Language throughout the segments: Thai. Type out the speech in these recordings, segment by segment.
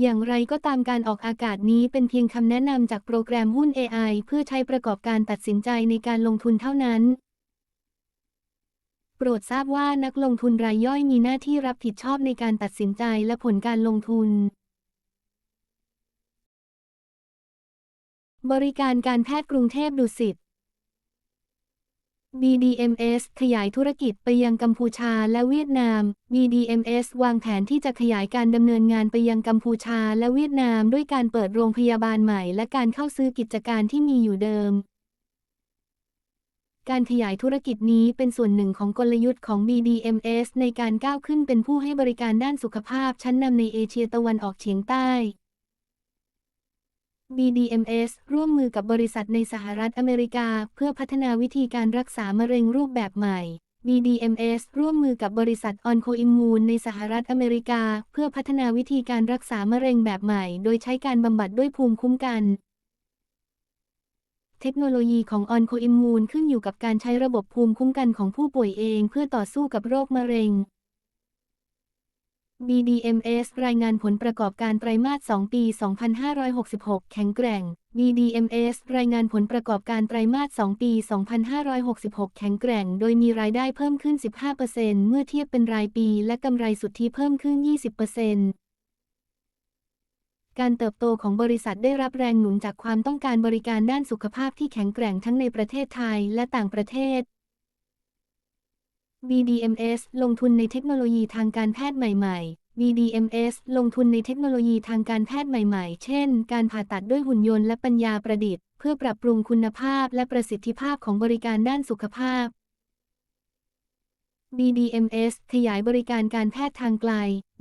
อย่างไรก็ตามการออกอากาศนี้เป็นเพียงคำแนะนำจากโปรแกรมหุ้น AI เพื่อใช้ประกอบการตัดสินใจในการลงทุนเท่านั้น โปรดทราบว่านักลงทุนรายย่อยมีหน้าที่รับผิดชอบในการตัดสินใจและผลการลงทุน บริการการแพทย์กรุงเทพดุสิต BDMS ขยายธุรกิจไปยังกัมพูชาและเวียดนาม BDMS วางแผนที่จะขยายการดำเนินงานไปยังกัมพูชาและเวียดนาม ด้วยการเปิดโรงพยาบาลใหม่ และการเข้าซื้อกิจการที่มีอยู่เดิม การขยายธุรกิจนี้เป็นส่วนหนึ่งของกลยุทธ์ของ BDMS ในการก้าวขึ้นเป็นผู้ให้บริการด้านสุขภาพชั้นนำในเอเชียตะวันออกเฉียงใต้ BDMS ร่วมมือกับบริษัทในสหรัฐอเมริกา เพื่อพัฒนาวิธีการรักษามะเร็งรูปแบบใหม่ BDMS ร่วมมือกับบริษัทออนโคอิมมูนในสหรัฐอเมริกา เพื่อพัฒนาวิธีการรักษามะเร็งแบบใหม่ โดยใช้การบำบัดด้วยภูมิคุ้มกัน เทคโนโลยีของออนโคอิมมูนขึ้นอยู่กับการใช้ระบบภูมิคุ้มกันของผู้ป่วยเอง เพื่อต่อสู้กับโรคมะเร็ง BDMS รายงานผลประกอบการไตรมาส 2 ปี 2566 แข็งแกร่ง BDMS รายงานผลประกอบการไตรมาส 2 ปี 2566 แข็งแกร่ง โดยมีรายได้เพิ่มขึ้น 15%เมื่อเทียบเป็นรายปี และกำไรสุทธิเพิ่มขึ้น 20%การเติบโตของบริษัทได้รับแรงหนุนจากความต้องการบริการด้านสุขภาพที่แข็งแกร่งทั้งในประเทศไทยและต่างประเทศ BDMS ลงทุนในเทคโนโลยีทางการแพทย์ใหม่ ๆ BDMS ลงทุนในเทคโนโลยีทางการแพทย์ใหม่ๆ เช่น การผ่าตัดด้วยหุ่นยนต์และปัญญาประดิษฐ์ เพื่อปรับปรุงคุณภาพและประสิทธิภาพของบริการด้านสุขภาพ BDMS ขยายบริการการแพทย์ทางไกล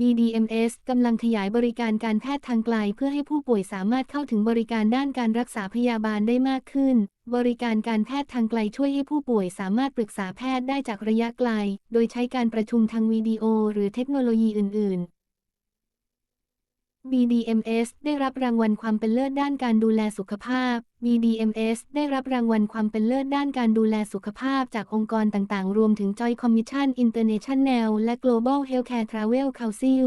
BDMS กำลังขยายบริการการแพทย์ทางไกล เพื่อให้ผู้ป่วยสามารถเข้าถึงบริการด้านการรักษาพยาบาลได้มากขึ้น บริการการแพทย์ทางไกลช่วยให้ผู้ป่วยสามารถปรึกษาแพทย์ได้จากระยะไกล โดยใช้การประชุมทางวิดีโอหรือเทคโนโลยีอื่น ๆ BDMS ได้รับรางวัลความเป็นเลิศด้านการดูแลสุขภาพ BDMS ได้รับรางวัลความเป็นเลิศด้านการดูแลสุขภาพจากองค์กรต่าง ๆ รวมถึง Joy Commission International และ Global Healthcare Travel Council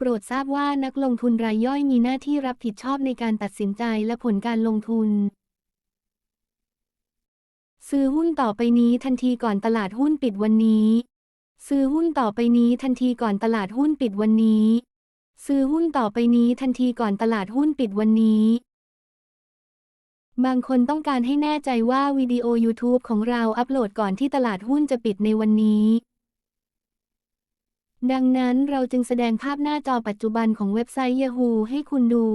โปรดทราบว่านักลงทุนรายย่อยมีหน้าที่รับผิดชอบในการตัดสินใจและผลการลงทุน ซื้อหุ้นต่อไปนี้ทันทีก่อนตลาดหุ้นปิดวันนี้ ซื้อหุ้นต่อไปนี้ทันทีก่อนตลาดหุ้นปิดวันนี้ ซื้อหุ้นต่อไปนี้ทันทีก่อนตลาดหุ้นปิดวันนี้ บางคนต้องการให้แน่ใจว่าวิดีโอ YouTube ของเราอัปโหลดก่อนที่ตลาดหุ้นจะปิดในวันนี้ ดังนั้นเราจึงแสดงภาพหน้าจอปัจจุบันของเว็บไซต์ Yahoo ให้คุณดู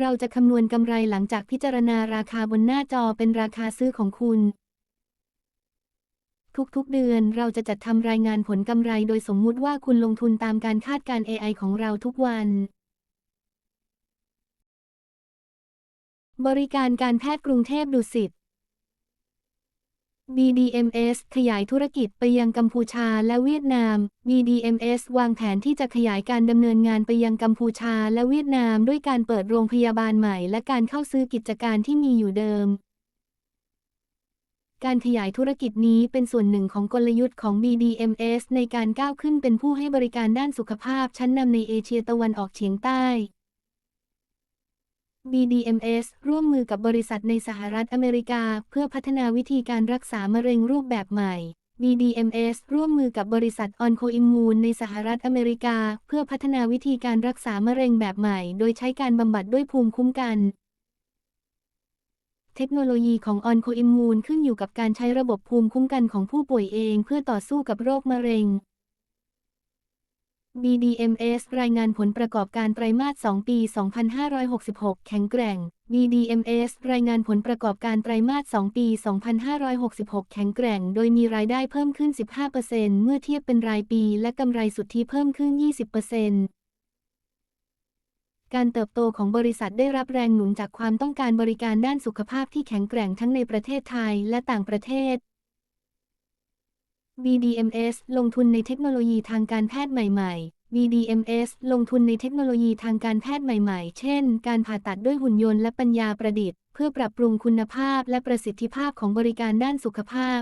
เราจะคำนวณกำไรหลังจากพิจารณาราคาบนหน้าจอเป็นราคาซื้อของคุณ ทุกๆเดือนเราจะจัดทำรายงานผลกำไรโดยสมมุติว่าคุณลงทุนตามการคาดการ AI ของเราทุกวัน บริการการแพทย์กรุงเทพดุสิต BDMS ขยายธุรกิจไปยังกัมพูชาและเวียดนาม BDMS วางแผนที่จะขยายการดำเนินงานไปยังกัมพูชาและเวียดนามด้วยการเปิดโรงพยาบาลใหม่ และการเข้าซื้อกิจการที่มีอยู่เดิม การขยายธุรกิจนี้เป็นส่วนหนึ่งของกลยุทธ์ของ BDMS ในการก้าวขึ้นเป็นผู้ให้บริการด้านสุขภาพชั้นนำในเอเชียตะวันออกเฉียงใต้ BDMS ร่วมมือกับบริษัทในสหรัฐอเมริกา เพื่อพัฒนาวิธีการรักษามะเร็งรูปแบบใหม่ BDMS ร่วมมือกับบริษัทออนโคอิมมูนในสหรัฐอเมริกา เพื่อพัฒนาวิธีการรักษามะเร็งแบบใหม่ โดยใช้การบำบัดด้วยภูมิคุ้มกัน เทคโนโลยีของออนโคอิมมูนขึ้นอยู่กับการใช้ระบบภูมิคุ้มกันของผู้ป่วยเอง เพื่อต่อสู้กับโรคมะเร็ง BDMS รายงานผลประกอบการไตรมาส 2 ปี 2566 แข็งแกร่ง BDMS รายงานผลประกอบการไตรมาส 2 ปี 2566 แข็งแกร่ง โดยมีรายได้เพิ่มขึ้น 15%เมื่อเทียบเป็นรายปี และกำไรสุทธิเพิ่มขึ้น 20%การเติบโตของบริษัทได้รับแรงหนุนจากความต้องการบริการด้านสุขภาพที่แข็งแกร่งทั้งในประเทศไทยและต่างประเทศ BDMS ลงทุนในเทคโนโลยีทางการแพทย์ใหม่ๆ BDMS ลงทุนในเทคโนโลยีทางการแพทย์ใหม่ๆ เช่น การผ่าตัดด้วยหุ่นยนต์และปัญญาประดิษฐ์ เพื่อปรับปรุงคุณภาพและประสิทธิภาพของบริการด้านสุขภาพ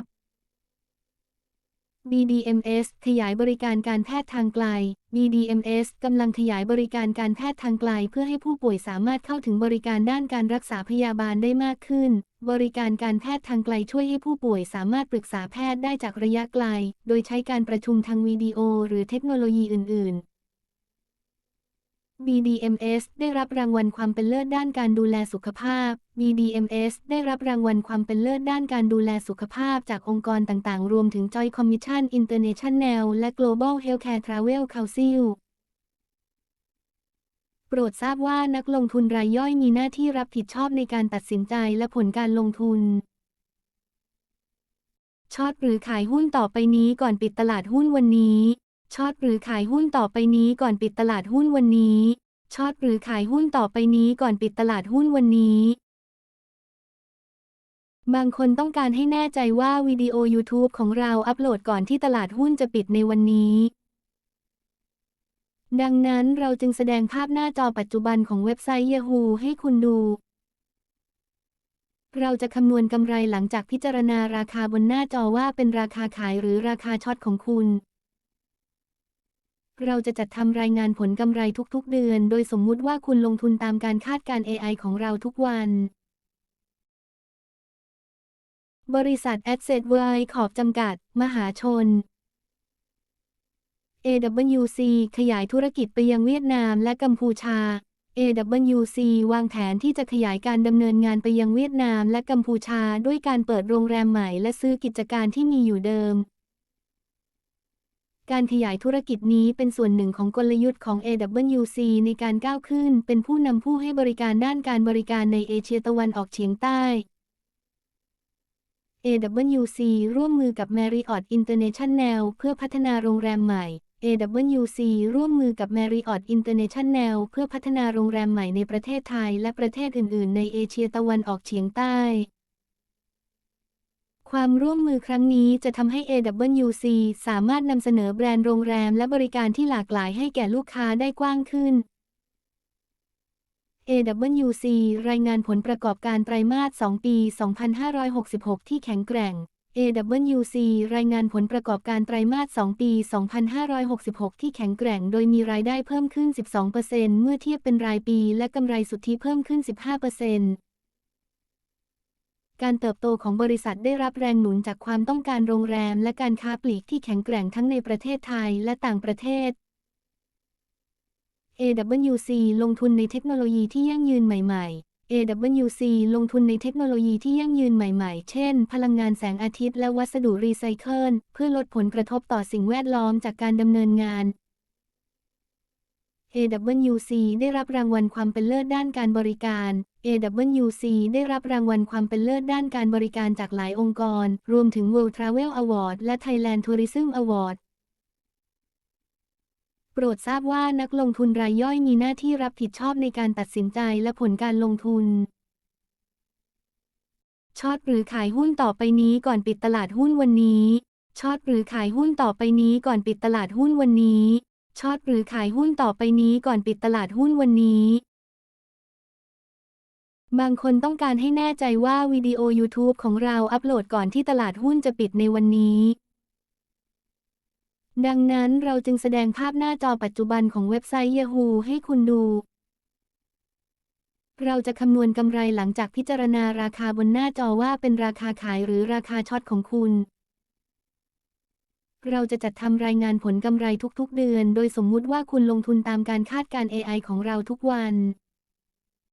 BDMS ขยายบริการการแพทย์ทางไกล BDMS กำลังขยายบริการการแพทย์ทางไกล เพื่อให้ผู้ป่วยสามารถเข้าถึงบริการด้านการรักษาพยาบาลได้มากขึ้น บริการการแพทย์ทางไกลช่วยให้ผู้ป่วยสามารถปรึกษาแพทย์ได้จากระยะไกล โดยใช้การประชุมทางวิดีโอ หรือเทคโนโลยีอื่น ๆ BDMS ได้รับรางวัลความเป็นเลิศด้านการดูแลสุขภาพ BDMS ได้รับรางวัลความเป็นเลิศด้านการดูแลสุขภาพจากองค์กรต่างๆ รวมถึง Joy Commission International และ Global Healthcare Travel Council โปรดทราบว่านักลงทุนรายย่อยมีหน้าที่รับผิดชอบในการตัดสินใจและผลการลงทุนช็อตหรือขายหุ้นต่อไปนี้ก่อนปิดตลาดหุ้นวันนี้ ช็อตหรือขายหุ้นต่อไปนี้ก่อนปิดตลาดหุ้นวันนี้ช็อตหรือขายหุ้นต่อไปนี้ก่อนปิดตลาดหุ้นวันนี้ บางคนต้องการให้แน่ใจว่าวิดีโอ YouTube ของเราอัปโหลดก่อนที่ตลาดหุ้นจะปิดในวันนี้ ดังนั้นเราจึงแสดงภาพหน้าจอปัจจุบันของเว็บไซต์ Yahoo ให้คุณดู เราจะคำนวณกำไรหลังจากพิจารณาราคาบนหน้าจอว่าเป็นราคาขายหรือราคาช็อตของคุณ เราจะจัดทำรายงานผลกำไรทุกๆ เดือน โดยสมมุติว่าคุณลงทุนตามการคาดการ AI ของเราทุกวัน บริษัท Asset w i ขอบจำกัด มหาชน AWC ขยายธุรกิจไปยังเวียดนามและกัมพูชา AWC วางแผนที่จะขยายการดำเนินงานไปยังเวียดนามและกัมพูชา ด้วยการเปิดโรงแรมใหม่และซื้อกิจการที่มีอยู่เดิม การขยายธุรกิจนี้เป็นส่วนหนึ่งของกลยุทธ์ของ AWC ในการก้าวขึ้น เป็นผู้นำผู้ให้บริการด้านการบริการในเอเชียตะวันออกเฉียงใต้ AWC ร่วมมือกับ Marriott International เพื่อพัฒนาโรงแรมใหม่ AWC ร่วมมือกับ Marriott International เพื่อพัฒนาโรงแรมใหม่ในประเทศไทยและประเทศอื่น ๆ ในเอเชียตะวันออกเฉียงใต้ ความร่วมมือครั้งนี้จะทำให้ AWC สามารถนำเสนอแบรนด์โรงแรมและบริการที่หลากหลายให้แก่ลูกค้าได้กว้างขึ้น AWC รายงานผลประกอบการไตรมาส 2 ปี 2566 ที่แข็งแกร่ง AWC รายงานผลประกอบการไตรมาส 2 ปี 2566 ที่แข็งแกร่ง โดยมีรายได้เพิ่มขึ้น 12%เมื่อเทียบเป็นรายปี และกำไรสุทธิเพิ่มขึ้น 15% การเติบโตของบริษัทได้รับแรงหนุนจากความต้องการโรงแรม และการค้าปลีกที่แข็งแกร่งทั้งในประเทศไทยและต่างประเทศ AWC ลงทุนในเทคโนโลยีที่ยั่งยืนใหม่ ๆ AWC ลงทุนในเทคโนโลยีที่ยั่งยืนใหม่ๆ เช่น พลังงานแสงอาทิตย์และวัสดุรีไซเคิล เพื่อลดผลกระทบต่อสิ่งแวดล้อมจากการดำเนินงาน AWC ได้รับรางวัลความเป็นเลิศด้านการบริการ AWC ได้รับรางวัลความเป็นเลิศด้านการบริการจากหลายองค์กร รวมถึง World Travel Award และ Thailand Tourism Award โปรดทราบว่านักลงทุนรายย่อยมีหน้าที่รับผิดชอบในการตัดสินใจและผลการลงทุน ช็อตหรือขายหุ้นต่อไปนี้ก่อนปิดตลาดหุ้นวันนี้ ช็อตหรือขายหุ้นต่อไปนี้ก่อนปิดตลาดหุ้นวันนี้ ช็อตหรือขายหุ้นต่อไปนี้ก่อนปิดตลาดหุ้นวันนี้ บางคนต้องการให้แน่ใจว่าวิดีโอ YouTube ของเราอัปโหลดก่อนที่ตลาดหุ้นจะปิดในวันนี้ ดังนั้นเราจึงแสดงภาพหน้าจอปัจจุบันของเว็บไซต์ Yahoo ให้คุณดู เราจะคำนวณกำไรหลังจากพิจารณาราคาบนหน้าจอว่าเป็นราคาขายหรือราคาช็อตของคุณ เราจะจัดทำรายงานผลกำไรทุกๆ เดือน โดยสมมุติว่าคุณลงทุนตามการคาดการ AI ของเราทุกวัน